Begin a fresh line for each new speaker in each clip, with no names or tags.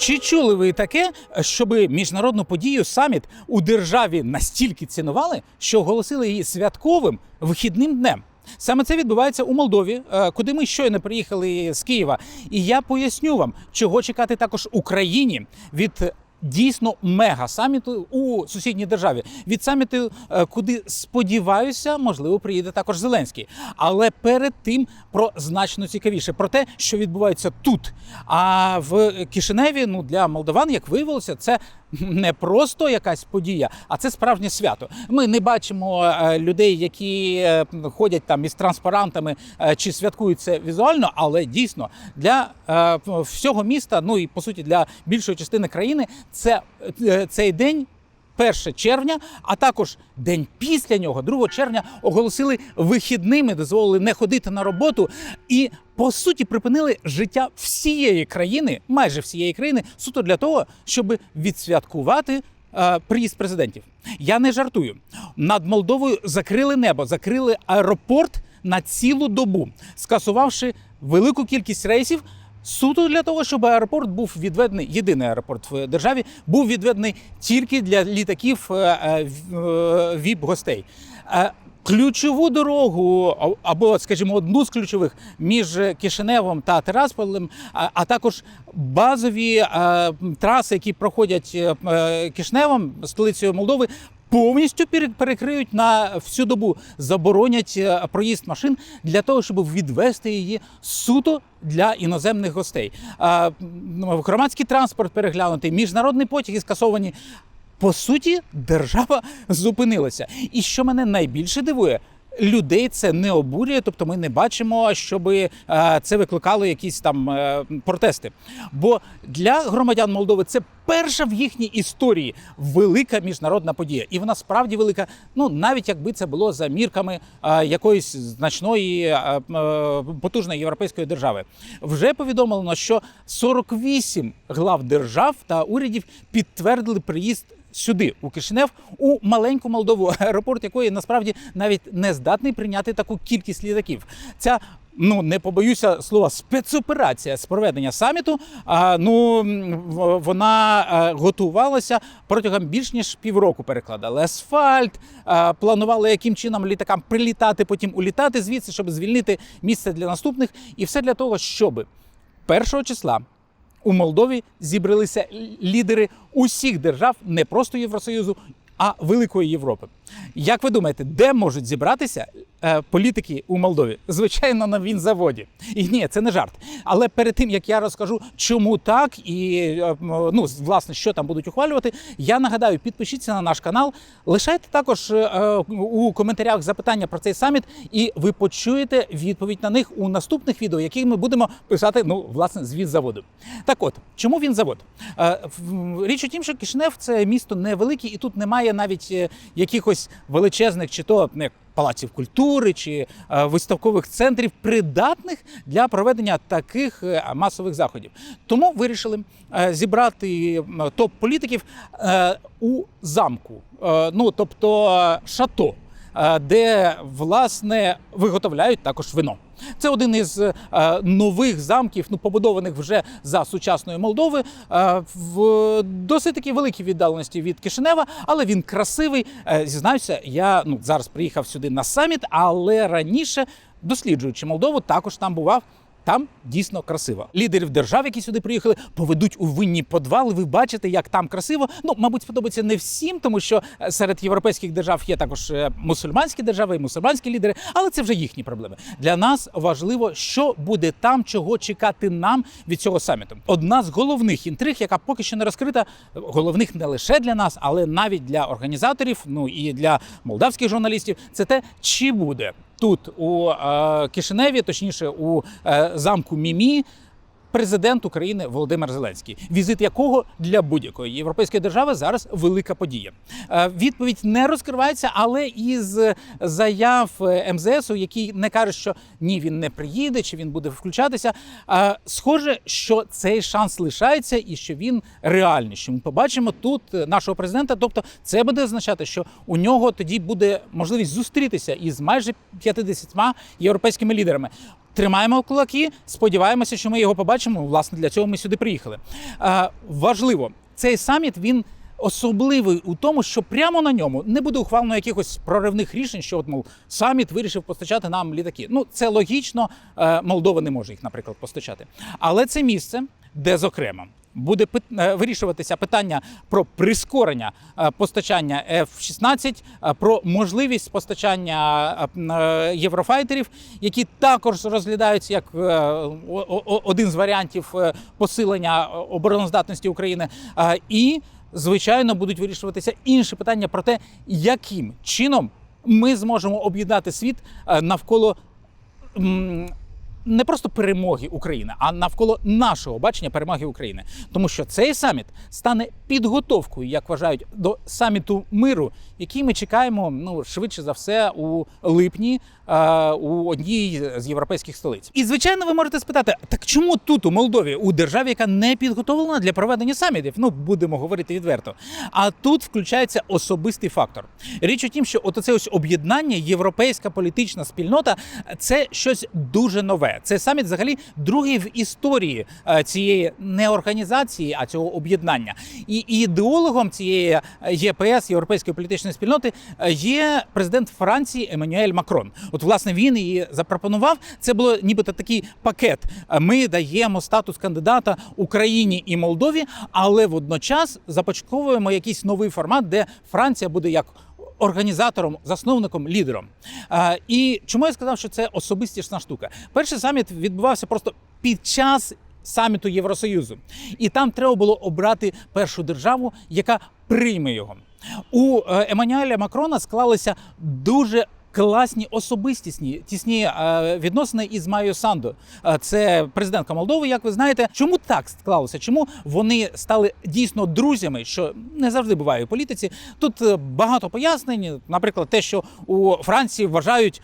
Чи чули ви таке, щоб міжнародну подію саміт у державі настільки цінували, що оголосили її святковим вихідним днем? Саме це відбувається у Молдові, е, куди ми щойно приїхали з Києва. І я поясню вам, чого чекати також Україні від дійсно мега саміту у сусідній державі. Від саміту, е, куди сподіваюся, можливо, приїде також Зеленський. Але перед тим про значно цікавіше про те, що відбувається тут. А в Кишиневі, ну для молдаван, як виявилося, це не просто якась подія, а це справжнє свято. Ми не бачимо е, людей, які е, ходять там із транспарантами е, чи святкують це візуально, але дійсно для всього міста, ну і по суті для більшої частини країни, це цей день. 1 червня, а також день після нього, 2 червня, оголосили вихідними, дозволили не ходити на роботу і по суті припинили життя всієї країни, майже всієї країни, суто для того, щоб відсвяткувати е, приїзд президентів. Я не жартую. Над Молдовою закрили небо, закрили аеропорт на цілу добу, скасувавши велику кількість рейсів. Суто для того, щоб аеропорт був відведений, єдиний аеропорт в державі, був відведений тільки для літаків е, е, віп-гостей. Е, Ключову дорогу, або, скажімо, одну з ключових між Кишиневом та Терасполем, а, також базові траси, які проходять Кишиневом, столицею Молдови, повністю пере- перекриють на всю добу, заборонять е, проїзд машин для того, щоб відвести її суто для іноземних гостей. Громадський транспорт переглянутий, міжнародні потяги скасовані. По суті, держава зупинилася. І що мене найбільше дивує, людей це не обурює, тобто ми не бачимо, щоб е, це викликало якісь там е, протести. Бо для громадян Молдови це перша в їхній історії велика міжнародна подія. І вона справді велика. Ну навіть якби це було за мірками е, якоїсь значної потужної європейської держави. Вже повідомлено, що 48 глав держав та урядів підтвердили приїзд сюди, у Кишинев, у маленьку Молдову, аеропорт якої насправді навіть не здатний прийняти таку кількість літаків. Ця Ну, не побоюся слова спецоперація з проведення саміту. А, ну вона е, готувалася протягом більш ніж півроку. Перекладали асфальт, а, планували яким чином літакам прилітати, потім улітати звідси, щоб звільнити місце для наступних, і все для того, щоб 1 числа у Молдові зібралися лідери усіх держав, не просто Євросоюзу, а Великої Європи. Як ви думаєте, де можуть зібратися е, політики у Молдові? Звичайно, на вінзаводі. І ні, це не жарт. Але перед тим як я розкажу, чому так і е, ну власне, що там будуть ухвалювати, я нагадаю, підпишіться на наш канал, лишайте також е, у коментарях запитання про цей саміт, і ви почуєте відповідь на них у наступних відео, які ми будемо писати ну власне з вінзаводу. Так от, чому він завод? Річ у тім, що Кишинев це місто невелике, і тут немає навіть е, якихось величезних, чи то не палаців культури, чи е, виставкових центрів, придатних для проведення таких е, масових заходів. Тому вирішили зібрати топ-політиків е, у замку, ну тобто шато де власне виготовляють також вино. Це один із е, нових замків, ну побудованих вже за сучасної Молдови, е, в досить таки великій віддаленості від Кишинева, але він красивий. Е, Зізнаюся, я ну зараз приїхав сюди на саміт, але раніше, досліджуючи Молдову, також там бував. Там дійсно красиво. Лідерів держав, які сюди приїхали, поведуть у винні подвали. Ви бачите, як там красиво. Ну, мабуть, сподобається не всім, тому що е, серед європейських держав є також е, мусульманські держави і мусульманські лідери, але це вже їхні проблеми. Для нас важливо, що буде там, чого чекати нам від цього саміту. Одна з головних інтриг, яка поки що не розкрита, головних не лише для нас, але навіть для організаторів, ну і для молдавських журналістів, це те, чи буде тут у е, Кишиневі, точніше у е, замку Мімі. Президент України Володимир Зеленський, візит якого для будь-якої європейської держави зараз велика подія. Е, Відповідь не розкривається, але із заяв е, МЗСу, який не каже, що ні, він не приїде, чи він буде включатися. е, Схоже, що цей шанс лишається і що він реальний. Що ми побачимо тут нашого президента. Тобто, це буде означати, що у нього тоді буде можливість зустрітися із майже 50 європейськими лідерами. Тримаємо кулаки, сподіваємося, що ми його побачимо. Власне, для цього ми сюди приїхали. Важливо, цей саміт він особливий у тому, що прямо на ньому не буде ухвалено якихось проривних рішень, що от мов саміт вирішив постачати нам літаки. Ну це логічно. е, Молдова не може їх, наприклад, постачати. Але це місце, де зокрема. Буде е, вирішуватися питання про прискорення е, постачання F-16, е, про можливість постачання єврофайтерів, які також розглядаються як один з варіантів посилення обороноздатності України. І, звичайно, будуть вирішуватися інші питання про те, яким чином ми зможемо об'єднати світ навколо не просто перемоги України, а навколо нашого бачення перемоги України. Тому що цей саміт стане підготовкою, як вважають, до саміту миру, який ми чекаємо ну швидше за все у липні е, у одній з європейських столиць. І звичайно, ви можете спитати: так чому тут у Молдові, у державі, яка не підготовлена для проведення самітів? Ну будемо говорити відверто. А тут включається особистий фактор. Річ у тім, що от оце ось об'єднання, європейська політична спільнота це щось дуже нове. Це саміт, взагалі, другий в історії е, цієї не організації, а цього об'єднання. І ідеологом цієї е, ЄПС європейської політичної спільноти е, є президент Франції Еммануель Макрон. От власне він її запропонував. Це було нібито такий пакет. Ми даємо статус кандидата Україні і Молдові, але водночас започатковуємо якийсь новий формат, де Франція буде як організатором, засновником, лідером. І чому я сказав, що це особистісна штука? Перший саміт відбувався просто під час саміту Євросоюзу, і там треба було обрати першу державу, яка прийме його. У е, Еммануеля Макрона склалися дуже. Класні особистісні тісні е, відносини із Майо Сандо. Е, Це президентка Молдови, як ви знаєте. Чому так склалося? Чому вони стали дійсно друзями? Що не завжди буває у політиці. Тут е, багато пояснень. Наприклад, те, що у Франції вважають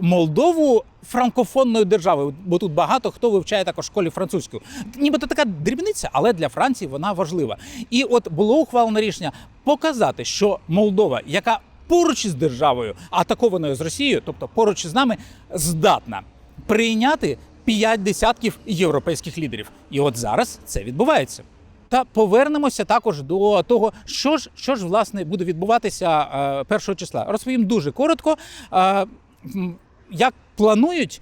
Молдову франкофонною державою, бо тут багато хто вивчає також школі французьку. Нібито така дрібниця, але для Франції вона важлива. І от було ухвалено рішення показати, що Молдова, яка поруч із державою, атакованою з Росією, тобто поруч із нами, здатна прийняти п'ять десятків європейських лідерів. І от зараз це відбувається. Та повернемося також до того, що ж, що ж власне буде відбуватися е, першого числа. Розповім дуже коротко. Е, як планують,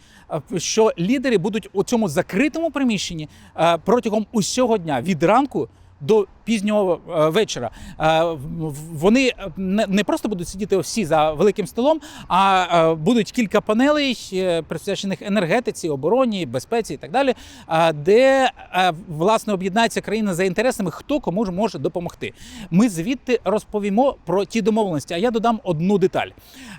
е, що лідери будуть у цьому закритому приміщенні протягом усього дня від ранку до пізнього е, вечора. Е, Вони е, не просто будуть сидіти всі за великим столом, а будуть кілька панелей, присвячених енергетиці, обороні, безпеці і так далі, де власне об'єднається країна за інтересами, хто кому ж може допомогти. Ми звідти розповімо про ті домовленості. А я додам одну деталь: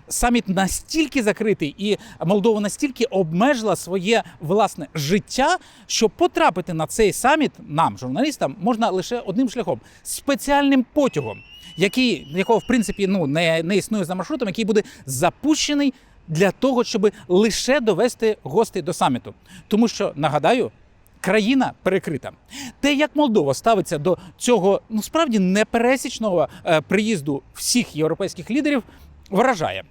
саміт настільки закритий, і Молдова настільки обмежила своє власне життя, що потрапити на цей саміт нам, журналістам, можна лише одним шляхом спеціальним потягом, який якого в принципі ну не, не існує за маршрутом, який буде запущений для того, щоб лише довести гостей до саміту. Тому що нагадаю. Країна перекрита. Те, як Молдова ставиться до цього ну справді непересічного е, приїзду всіх європейських лідерів, вражає.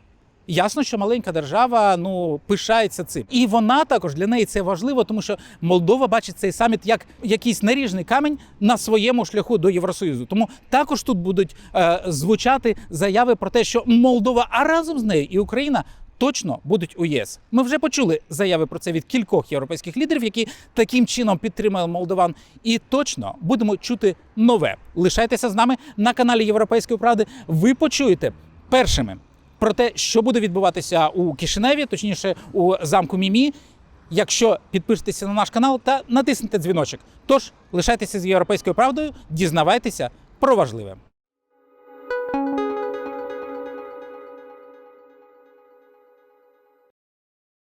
Ясно, що маленька держава ну пишається цим, і вона також для неї це важливо, тому що Молдова бачить цей саміт як якийсь наріжний камінь на своєму шляху до Євросоюзу. Тому також тут будуть е, звучати заяви про те, що Молдова, а разом з нею і Україна. Точно будуть у ЄС. Ми вже почули заяви про це від кількох європейських лідерів, які таким чином підтримали молдован. І точно будемо чути нове. Лишайтеся з нами на каналі Європейської правди. Ви почуєте першими про те, що буде відбуватися у Кишиневі, точніше у замку Мімі. Якщо підпишетеся на наш канал та натиснете дзвіночок. Тож лишайтеся з європейською правдою, дізнавайтеся про важливе.